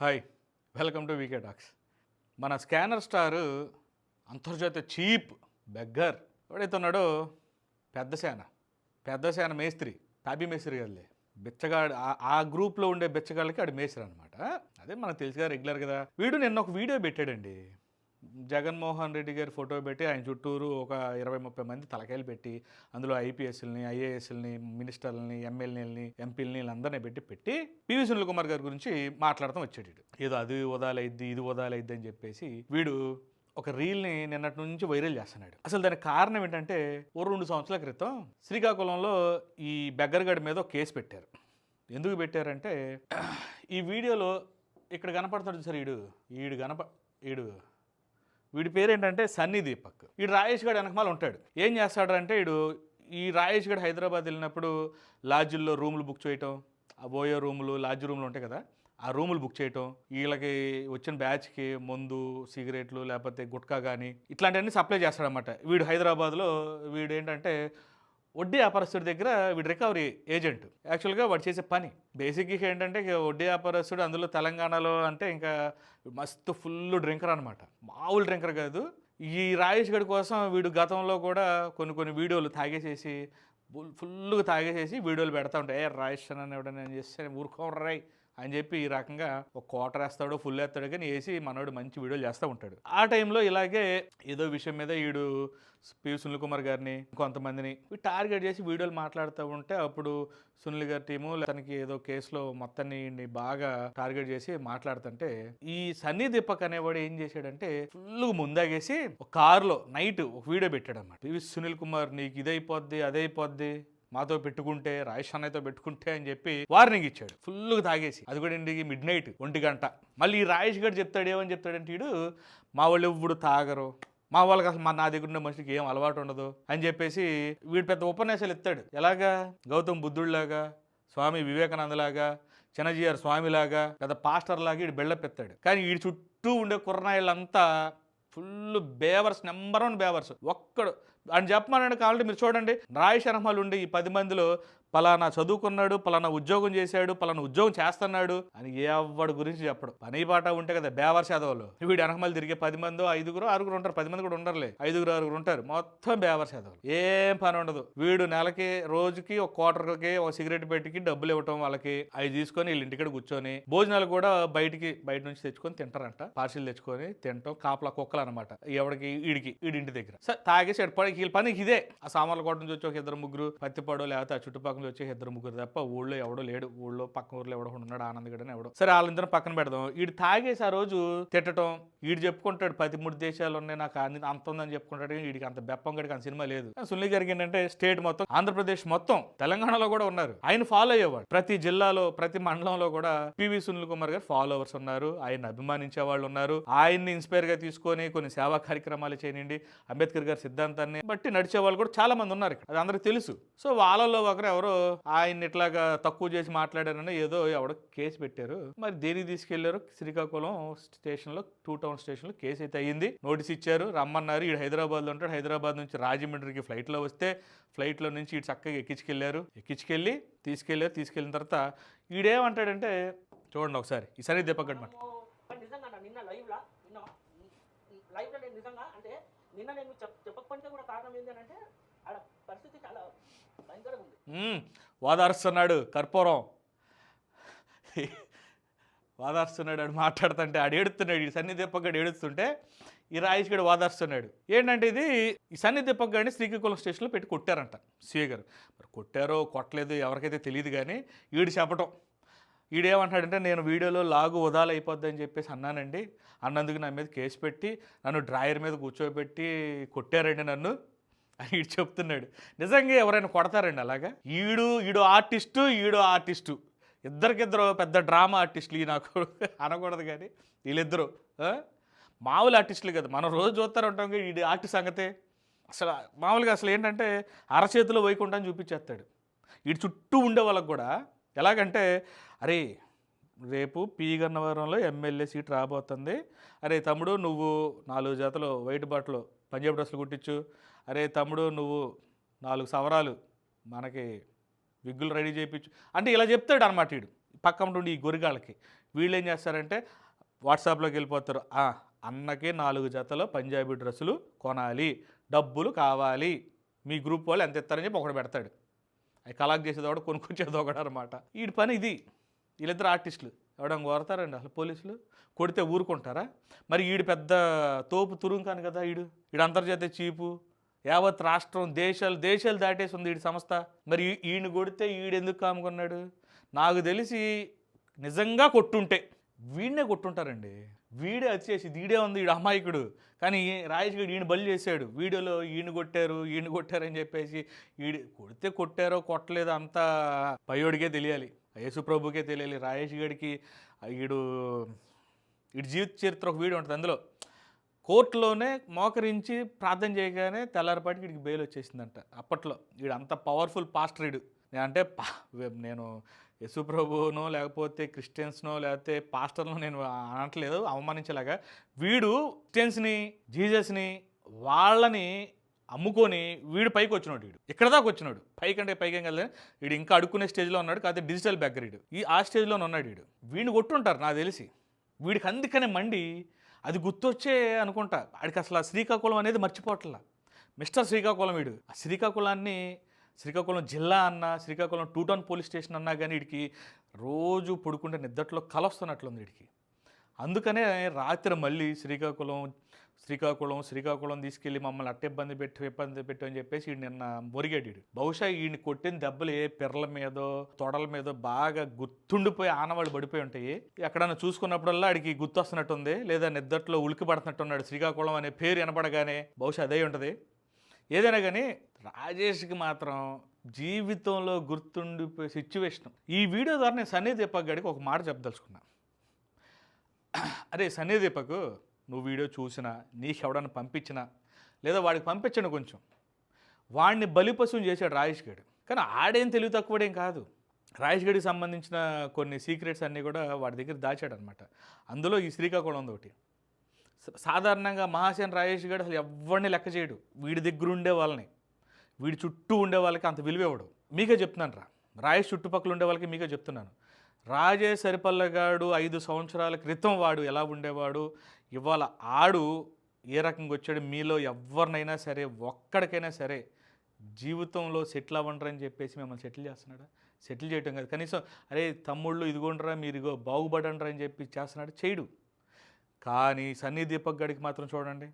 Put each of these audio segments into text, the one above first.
Hi welcome to VK talks మన scanner star అంతర్జాతీయ cheap beggar. ఎవడైతే ఉన్నాడో పెద్ద సేన పెద్ద సేన మేస్త్రి తాబి మేస్త్రి కదలే బిచ్చగాడు ఆ- ఆ గ్రూప్లో ఉండే బిచ్చగాళ్ళకి ఆడు మేస్త్రి అనమాట అదే మనకు తెలుసుగా రెగ్యులర్ కదా. వీడు నిన్న ఒక వీడియో పెట్టాడండి. జగన్మోహన్ రెడ్డి గారి ఫోటో పెట్టి ఆయన చుట్టూరు ఒక ఇరవై ముప్పై మంది తలకాయలు పెట్టి అందులో ఐపీఎస్ని ఐఏఎస్ని మినిస్టర్లని ఎమ్మెల్యేలని ఎంపీలని వీళ్ళందరినీ పెట్టి పెట్టి పివి సునీల్ కుమార్ గారి గురించి మాట్లాడతాం వచ్చేటట్టు. వీడు. ఏదో అది వదాలైద్ది ఇది వదాలైద్ది అని చెప్పేసి వీడు ఒక రీల్ని నిన్నటి నుంచి వైరల్ చేస్తున్నాడు. అసలు దానికి కారణం ఏంటంటే ఓ రెండు సంవత్సరాల క్రితం శ్రీకాకుళంలో ఈ బెగ్గరగడి మీద ఒక కేసు పెట్టారు. ఎందుకు పెట్టారంటే ఈ వీడియోలో ఇక్కడ కనపడుతున్నాడు సార్ ఈడు ఈడు కనప ఈడు వీడి పేరు ఏంటంటే సన్నీ దీపక్. వీడు రాజేష్ గడ్ వెనకమాల ఉంటాడు. ఏం చేస్తాడు అంటే వీడు ఈ రాజేష్ గడ్ హైదరాబాద్ వెళ్ళినప్పుడు లాడ్జిల్లో రూములు బుక్ చేయటం ఆ బోయో రూములు లాడ్జ్ రూములు ఉంటాయి కదా ఆ రూములు బుక్ చేయటం వీళ్ళకి వచ్చిన బ్యాచ్కి మందు సిగరెట్లు లేకపోతే గుట్కా కానీ ఇట్లాంటివన్నీ సప్లై చేస్తాడనమాట వీడు హైదరాబాద్లో వీడు ఏంటంటే వడ్డీ వ్యాపారస్తుడి దగ్గర వీడు రికవరీ ఏజెంట్. యాక్చువల్గా వాడు చేసే పని. బేసిక్గా ఏంటంటే వడ్డీ వ్యాపారస్తుడు అందులో తెలంగాణలో అంటే ఇంకా మస్తు ఫుల్ డ్రింకర్ అనమాట మామూలు డ్రింకర్ కాదు. ఈ రాజేష్ గడి కోసం వీడు గతంలో కూడా కొన్ని కొన్ని వీడియోలు తాగేసేసి ఫుల్ ఫుల్గా తాగేసేసి వీడియోలు పెడతా ఉంటాయి ఏ రాజేష్ అని ఎవడని చేస్తే ఊరుకోర్రాయ్. అని చెప్పి ఈ రకంగా ఒక కోటర్ వేస్తాడో ఫుల్ వేస్తాడో కానీ వేసి మనోడు మంచి వీడియోలు చేస్తూ ఉంటాడు. ఆ టైంలో ఇలాగే ఏదో విషయం మీద వీడు పి సునీల్ కుమార్ గారిని కొంతమందిని టార్గెట్ చేసి వీడియోలు మాట్లాడుతూ ఉంటే అప్పుడు సునీల్ గారి టీము తనకి ఏదో కేసులో మొత్తాన్ని బాగా టార్గెట్ చేసి మాట్లాడుతుంటే ఈ సన్నీ దీపక్ అనేవాడు ఏం చేశాడంటే ఫుల్ ముందాగేసి ఒక కారులో నైట్ ఒక వీడియో పెట్టాడు అన్నమాట పివి సునీల్ కుమార్ నీకు ఇదైపోద్ది అదైపోద్ది మాతో పెట్టుకుంటే రాజేష్ అన్నయ్యతో పెట్టుకుంటే అని చెప్పి వార్నింగ్ ఇచ్చాడు. ఫుల్గా తాగేసి. అది కూడా ఇంటికి మిడ్ నైట్ ఒంటి గంట. మళ్ళీ ఈ రాజేష్ గారు చెప్తాడు ఏమని చెప్తాడంటే వీడు మా వాళ్ళు ఎప్పుడు తాగరు. మా వాళ్ళకి అసలు మా నా దగ్గర ఉన్న మనిషికి ఏం అలవాటు ఉండదు. అని చెప్పేసి వీడు పెద్ద ఉపన్యాసాలు ఇస్తాడు ఎలాగా? గౌతమ్ బుద్ధుడిలాగా స్వామి వివేకానందలాగా చిన్నజీఆర్ స్వామిలాగా పెద్ద పాస్టర్ లాగా వీడు బిల్డప్ ఎత్తాడు. కానీ వీడి చుట్టూ ఉండే కుర్రనాయిలంతా ఫుల్ బేవర్స్ నెంబర్ వన్ బేవర్స్. ఒక్కడు అని చెప్పమనండి కావాలంటే మీరు చూడండి. రాయ్ శర్మలు ఉండి ఈ పది మందిలో పలానా చదువుకున్నాడు పలానా ఉద్యోగం చేశాడు పలానా ఉద్యోగం చేస్తున్నాడు అని ఎవడి గురించి చెప్పడు. పని పాట ఉంటే కదా బేవర్ చదవలు వీడు వెనకమలు తిరిగే పది మందో ఐదుగురు ఆరుగురు ఉంటారు. పది మంది కూడా ఉండరులే. ఐదుగురు ఆరుగురు ఉంటారు. మొత్తం బేవర్ చదవలు ఏం పని ఉండదు. వీడు నెలకి రోజుకి ఒక క్వార్టర్కి ఒక సిగరెట్ పెట్టికి డబ్బులు ఇవ్వటం వాళ్ళకి అవి తీసుకొని వీళ్ళ ఇంటికడ కూర్చొని భోజనాలు కూడా బయటికి బయట నుంచి తెచ్చుకొని తింటారంట. పార్సిల్ తెచ్చుకొని తింటాం. కాపలా కుక్కలు అనమాట. ఎవడికి వీడికి వీడింటి దగ్గర. సరే తాగేసి ఎడపడి వీళ్ళ పనికి ఇదే. ఆ సామాన్ల కోట నుంచి వచ్చి ఒక ఇద్దరు ముగ్గురు పత్తిపాడు లేకపోతే ఆ చుట్టుపక్కల నుంచి వచ్చి ఇద్దరు ముగ్గురు తప్ప ఊళ్ళో ఎవడో లేడు. ఊళ్ళో పక్క ఊర్లో ఎవడో ఉన్నాడు. ఆనందగడని ఎవడో. సరే వాళ్ళిద్దరం పక్కన పెడదాం. వీడు తాగేసి ఆ రోజు తిట్టడం వీడు చెప్పుకుంటాడు పది మూడు దేశాలు ఉన్నాయి నాకు అంత ఉందని చెప్పుకుంటాడు. వీడికి అంత బెప్పం గడికి అంత సినిమా లేదు. సునీల్ గారికి ఏంటంటే స్టేట్ మొత్తం ఆంధ్రప్రదేశ్ మొత్తం తెలంగాణలో కూడా ఉన్నారు. ఆయన ఫాలో అయ్యేవాడు. ప్రతి జిల్లాలో ప్రతి మండలంలో కూడా పివి సునీల్ కుమార్ గారు ఫాలోవర్స్ ఉన్నారు. ఆయన అభిమానించే వాళ్ళు ఉన్నారు. ఆయన్ని ఇన్స్పైర్గా తీసుకొని కొన్ని సేవా కార్యక్రమాలు చేయనండి అంబేద్కర్ గారి సిద్ధాంతాన్ని బట్టి నడిచే వాళ్ళు కూడా చాలా మంది ఉన్నారు ఇక్కడ. అది అందరికి తెలుసు. సో వాళ్ళలో ఒకరు ఎవరు ఆయన్ని ఇట్లాగా తక్కువ చేసి మాట్లాడారని ఏదో ఎవడో కేసు పెట్టారు. మరి దేనికి తీసుకెళ్ళారు? శ్రీకాకుళం స్టేషన్లో టూ టౌన్ స్టేషన్లో కేసు అయితే అయ్యింది. నోటీస్ ఇచ్చారు రమ్మన్నారు. ఈడు హైదరాబాద్లో ఉంటాడు. హైదరాబాద్ నుంచి రాజమండ్రికి ఫ్లైట్లో వస్తే ఫ్లైట్లో నుంచి ఇటు చక్కగా ఎక్కించుకెళ్ళారు. ఎక్కించుకెళ్ళి తీసుకెళ్ళారు. తీసుకెళ్ళిన తర్వాత ఈడేమంటాడంటే చూడండి ఒకసారి ఈసారి సరే దీపక్ గడ్ మాట నిన్న నిన్న నేను నిజంగా? అంటే నిన్న నేను చెప్పకపోతే కూడా కారణం ఏంటంటే ఆడ పరిస్థితి చాలా భయంకరంగా ఉంది. వాదారుస్తున్నాడు కర్పూరం. వాదారుస్తున్నాడు అని మాట్లాడుతుంటే ఆడు ఏడుతున్నాడు ఈ సన్ని దీపక్గాడు ఏడుస్తుంటే ఈ రాయేష్ గడు వాదారుస్తున్నాడు. ఏంటంటే ఇది ఈ సన్ని దీపక్గాడిని శ్రీకాకుళం స్టేషన్లో పెట్టి కొట్టారంట సీఏ గారు. మరి కొట్టారో కొట్టలేదు ఎవరికైతే తెలియదు కానీ ఈడు చెప్పటం. ఈడేమంటాడంటే నేను వీడియోలో లాగు వదాలు అయిపోద్ది అని చెప్పేసి అన్నానండి. అన్నందుకు నా మీద కేసు పెట్టి నన్ను డ్రాయర్ మీద కూర్చోబెట్టి కొట్టారండి నన్ను. అని ఈడు చెప్తున్నాడు. నిజంగా ఎవరైనా కొడతారండి అలాగా? ఈడు ఈడు ఆర్టిస్టు ఈడు ఆర్టిస్టు. ఇద్దరికిద్దరు పెద్ద డ్రామా ఆర్టిస్టులు ఈ నాకు అనకూడదు కానీ వీళ్ళిద్దరు మామూలు ఆర్టిస్టులు కదా. మనం రోజు చూస్తారు ఉంటాం కానీ ఈ ఆర్టిస్ట్ సంగతే. అసలు మామూలుగా అసలు ఏంటంటే అరచేతిలో వైకుంఠం చూపించేస్తాడు. వీడి చుట్టూ ఉండే వాళ్ళకి కూడా ఎలాగంటే అరే రేపు పీగన్నవరంలో ఎమ్మెల్యే సీట్ రాబోతుంది. అరే తమ్ముడు నువ్వు నాలుగు జతలు వైట్ బాటలో పంజాబ్ డ్రెస్సులు కుట్టించు. అరే తమ్ముడు నువ్వు నాలుగు సవరాలు మనకి విగ్గులు రెడీ చేయించు. అంటే ఇలా చెప్తాడు అనమాట వీడు. పక్కన ఉండి ఈ గొరిగాళ్ళకి. వీళ్ళు ఏం చేస్తారంటే వాట్సాప్లోకి వెళ్ళిపోతారు. అన్నకే అన్నకి నాలుగు జతల పంజాబీ డ్రెస్సులు కొనాలి. డబ్బులు కావాలి. మీ గ్రూప్ వాళ్ళు ఎంత ఇస్తారని చెప్పి ఒకడు పెడతాడు. అవి కలెక్ట్ చేసేది ఒకడు కొనుక్కొచ్చేది ఒకడు అనమాట వీడి పని ఇది. వీళ్ళిద్దరు ఆర్టిస్టులు. ఎవడం కోరతారండి అసలు పోలీసులు? కొడితే ఊరుకుంటారా? మరి ఈడు పెద్ద తోపు తురుంకాను కదా ఈడు. ఈడు అంతర్జాతీయ చీపు యావత్ రాష్ట్రం దేశాలు దేశాలు దాటేసి ఉంది ఈడి సంస్థ. మరి ఈయన కొడితే ఈడెందుకు కాముకున్నాడు? నాకు తెలిసి నిజంగా కొట్టుంటే వీడినే కొట్టుంటారండి. వీడే వచ్చేసి చేసి వీడే ఉంది ఈడు అమాయకుడు. కానీ ఈ రాజేష్ గడు ఈయన బలి చేశాడు. వీడియోలో ఈయన కొట్టారు ఈయన కొట్టారని చెప్పేసి ఈడు కొడితే కొట్టారో కొట్టలేదో అంతా పయోడికే తెలియాలి. యేసుప్రభుకే తెలియాలి. రాజేష్ గడికి ఈడు ఈడు జీవిత చరిత్ర ఒక వీడియో ఉంటుంది అందులో. కోర్టులోనే మోకరించి ప్రార్థన చేయగానే తెల్లారిపాటికి వీడికి బెయిల్ వచ్చేసిందంట. అప్పట్లో వీడు అంత పవర్ఫుల్ పాస్టర్ వీడు నేను అంటే పా- నేను యశుప్రభునో లేకపోతే క్రిస్టియన్స్నో లేకపోతే పాస్టర్నో నేను అనట్లేదు అవమానించేలాగా. వీడు క్రిస్టియన్స్ని జీజస్ని వాళ్ళని అమ్ముకొని వీడు పైకి వచ్చినాడు వీడు. ఇక్కడ దాకా వచ్చినాడు. పైకి అంటే పైకి ఏం కదా వీడు ఇంకా అడుక్కునే స్టేజ్లో ఉన్నాడు కాకపోతే డిజిటల్ బ్యాక్ వీడు. ఈ ఆ స్టేజ్లోనే ఉన్నాడు వీడు. వీడిని కొట్టుంటారు నాకు తెలిసి. వీడికి అందుకనే మండి అది గుర్తొచ్చే అనుకుంటా. ఆడికి అసలు ఆ శ్రీకాకుళం అనేది మర్చిపోవట్లా. మిస్టర్ శ్రీకాకుళం వీడు. ఆ శ్రీకాకుళాన్ని శ్రీకాకుళం జిల్లా అన్నా Srikakulam two town police station అన్నా కానీ వీడికి రోజు పడుకుంటే నిద్దట్లో కలొస్తున్నట్లుంది వీడికి. అందుకనే రాత్రి మళ్ళీ శ్రీకాకుళం శ్రీకాకుళం శ్రీకాకుళం తీసుకెళ్ళి మమ్మల్ని అట్ట ఇబ్బంది పెట్టు ఇబ్బంది పెట్టు అని చెప్పేసి ఈయన నిన్న మొరిగాడు బహుశా ఈయన కొట్టిన దెబ్బలు ఏ పిర్రల మీదో తొడల మీదో బాగా గుర్తుండిపోయి ఆనవాళ్ళు పడిపోయి ఉంటాయి. ఎక్కడన్నా చూసుకున్నప్పుడల్లా ఆడికి గుర్తు వస్తున్నట్టుంది లేదా నిద్దట్లో ఉలికి పడుతున్నట్టున్నాడు శ్రీకాకుళం అనే పేరు వినపడగానే బహుశా అదే ఉంటుంది. ఏదైనా కానీ రాజేష్కి మాత్రం జీవితంలో గుర్తుండిపోయే సిచ్యువేషన్ ఈ వీడియో ద్వారా నేను సన్నీ దీపక్ గడికి ఒక మాట చెప్పదలుచుకున్నాను అరే సన్నీ దీపక్ నువ్వు వీడియో చూసినా నీకు ఎవడన్నా పంపించినా లేదా వాడికి పంపించండి కొంచెం. వాడిని బలిపశువుని చేశాడు రాజేష్ గడి. కానీ ఆడేం తెలివి తక్కువడేం కాదు. రాజేష్ గడికి సంబంధించిన కొన్ని సీక్రెట్స్ అన్నీ కూడా వాడి దగ్గర దాచాడు అనమాట అందులో ఈ శ్రీకాకుళం ఒకటి. సాధారణంగా మహాసేన్ రాజేష్ గడు అసలు ఎవరిని లెక్క చేయడు. వీడి దగ్గర ఉండే వాళ్ళని. వీడి చుట్టూ ఉండే వాళ్ళకి అంత విలువ ఇవ్వడు. మీకే చెప్తున్నాను రా. రాజేష్ చుట్టుపక్కల ఉండే వాళ్ళకి మీకే చెప్తున్నాను. రాజేష్ సరిపల్లగాడు ఐదు సంవత్సరాల క్రితం వాడు ఎలా ఉండేవాడు? ఇవాళ ఆడు ఏ రకంగా వచ్చాడు? మీలో ఎవరినైనా సరే ఒక్కడికైనా సరే జీవితంలో సెటిల్ అవ్వండి అని చెప్పేసి మిమ్మల్ని సెటిల్ చేస్తున్నాడా? సెటిల్ చేయటం కాదు. కనీసం అరే తమ్ముళ్ళు ఇదిగోండ్రా మీరు ఇగో బాగుపడండి అని చెప్పి చేస్తున్నాడు. చేయడు. కానీ సన్నీ దీపక్ గడికి మాత్రం చూడండి.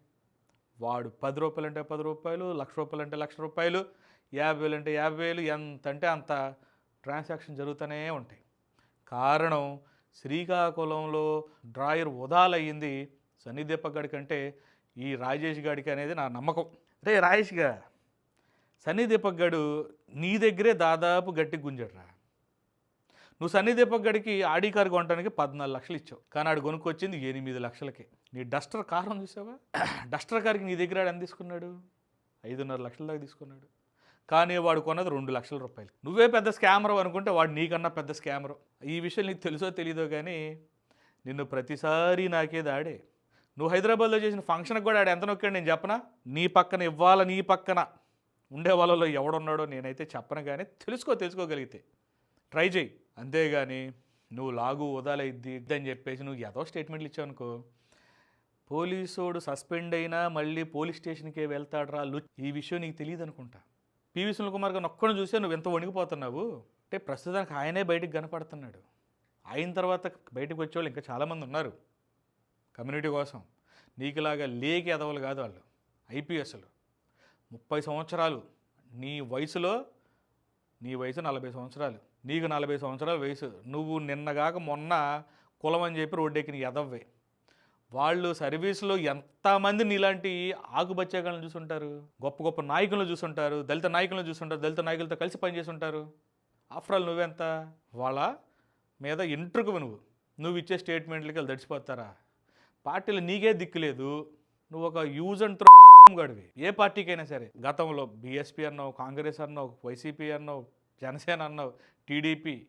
వాడు పది రూపాయలు అంటే పది రూపాయలు లక్ష రూపాయలు అంటే లక్ష రూపాయలు యాభై వేలు అంటే యాభై వేలు ఎంత అంటే అంత ట్రాన్సాక్షన్ జరుగుతూనే ఉంటాయి. కారణం శ్రీకాకుళంలో డ్రాయర్ ఉదాలయ్యింది సన్నీ గడి కంటే ఈ రాజేష్ గడికి అనేది నా నమ్మకం. రే రాజేష్గా సన్నీ దీపక్ గడు నీ దగ్గరే దాదాపు గట్టి గుంజడరా నువ్వు సన్నీ గడికి ఆడి కారు కొనడానికి పద్నాలుగు లక్షలు ఇచ్చావు. కానీ ఆడు కొనుక్కొచ్చింది ఎనిమిది లక్షలకి. నీ డస్టర్ కారం చూసావా? డస్టర్ గారికి నీ దగ్గర ఆడు ఎంత తీసుకున్నాడు? ఐదున్నర లక్షల దాకా తీసుకున్నాడు. కానీ వాడు కొన్నది రెండు లక్షల రూపాయలు. నువ్వే పెద్ద స్కామర్ అనుకుంటే వాడు నీకన్నా పెద్ద స్కామర్. ఈ విషయం నీకు తెలుసో తెలీదో కానీ నిన్ను ప్రతిసారి నాకేది ఆడే నువ్వు హైదరాబాద్లో చేసిన ఫంక్షన్కి కూడా ఆడు ఎంత నొక్కాడు నేను చెప్పనా? నీ పక్కన ఇవ్వాల నీ పక్కన ఉండే వాళ్ళలో ఎవడున్నాడో నేనైతే చెప్పను కానీ తెలుసుకో తెలుసుకోగలిగితే. ట్రై చేయి అంతేగాని నువ్వు లాగు వదాలైద్ది అని చెప్పేసి నువ్వు ఏదో స్టేట్మెంట్లు ఇచ్చావు అనుకో. పోలీసోడు సస్పెండ్ అయినా మళ్ళీ పోలీస్ స్టేషన్కే వెళ్తాడరా లు ఈ విషయం నీకు తెలియదు అనుకుంటా పివి సునీల్ కుమార్ గారిని ఒక్కడిని చూసే నువ్వు ఎంత వణిగిపోతున్నావు? అంటే ప్రస్తుతానికి ఆయనే బయటికి కనపడుతున్నాడు అయిన తర్వాత బయటకు వచ్చేవాళ్ళు ఇంకా చాలామంది ఉన్నారు. కమ్యూనిటీ కోసం. నీకులాగా లేకి ఎదవలు కాదు వాళ్ళు. ఐపీఎస్లు. ముప్పై సంవత్సరాలు. నీ వయసులో నీ వయసు నలభై సంవత్సరాలు. నీకు నలభై సంవత్సరాల వయసు. నువ్వు నిన్నగాక మొన్న కులం అని చెప్పి రోడ్డెక్కిన ఎదవ్వే. వాళ్ళు సర్వీస్లో ఎంతమంది నీలాంటి ఆకుబచ్చేకాలను చూసుంటారు? గొప్ప గొప్ప నాయకులను చూసుంటారు? దళిత నాయకులను చూసుంటారు? దళిత నాయకులతో కలిసి పనిచేసి ఉంటారు ఆఫ్టర్ ఆల్ నువ్వెంత? వాళ్ళ మీద ఇంటర్కు నువ్వు. నువ్వు ఇచ్చే స్టేట్మెంట్లకి వాళ్ళు దడిచిపోతారా పార్టీలు నీకే దిక్కు లేదు. నువ్వు ఒక యూజ్ అండ్ త్రో గడివి. ఏ పార్టీకైనా సరే. గతంలో బీఎస్పీ అన్నావు కాంగ్రెస్ అన్నావు వైసీపీ అన్నావు జనసేన అన్నావు టీడీపీ.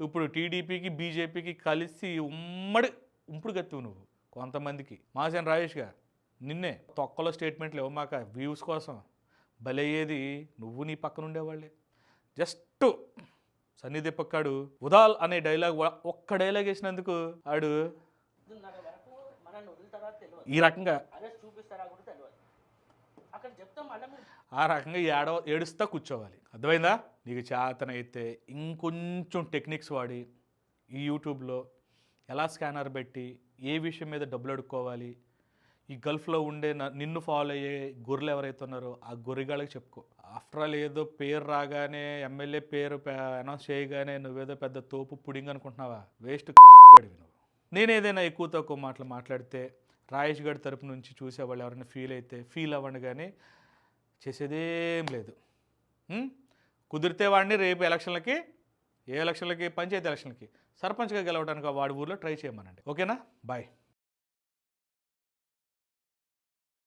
ఇప్పుడు టీడీపీకి బీజేపీకి కలిసి ఉమ్మడి ఉంపుడు గత్తువు నువ్వు. కొంతమందికి. మాసేన రాజేష్ గారు నిన్నే తొక్కలో స్టేట్మెంట్లు ఇవ్వమాక వ్యూస్ కోసం. బలయ్యేది నువ్వు నీ పక్కన ఉండేవాళ్ళే. జస్ట్ సన్నీ పక్కాడు ఉదాల్ అనే డైలాగ్ ఒక్క డైలాగ్ వేసినందుకు ఆడు ఈ రకంగా ఆ రకంగా ఏడవ ఏడుస్తా కూర్చోవాలి. అర్థమైందా? నీకు చేతనైతే ఇంకొంచెం టెక్నిక్స్ వాడి ఈ యూట్యూబ్లో ఎలా స్కానర్ పెట్టి ఏ విషయం మీద డబ్బులు అడుక్కోవాలి? ఈ గల్ఫ్లో ఉండే న- నిన్ను ఫాలో అయ్యే గొర్రెలు ఎవరైతే ఉన్నారో ఆ గొర్రెగాళ్ళకి చెప్పుకో. ఆఫ్టర్ ఆల్ ఏదో పేరు రాగానే ఎమ్మెల్యే పేరు అనౌన్స్ చేయగానే నువ్వేదో పెద్ద తోపు పుడింగ్ అనుకుంటున్నావా? వేస్ట్ అడివి నువ్వు. నేను ఏదైనా ఎక్కువ తక్కువ మాటలు మాట్లాడితే రాయేష్ తరపు నుంచి చూసేవాళ్ళు ఎవరైనా ఫీల్ అయితే ఫీల్ అవ్వండి కానీ చేసేదేం లేదు. కుదిరితే వాడిని రేపు ఎలక్షన్లకి ఏ ఎలక్షన్లకి పంచాయతీ ఎలక్షన్లకి సర్పంచ్గా గెలవడానికి వాడి ఊర్లో ట్రై చేయమనండి. ఓకేనా? బాయ్.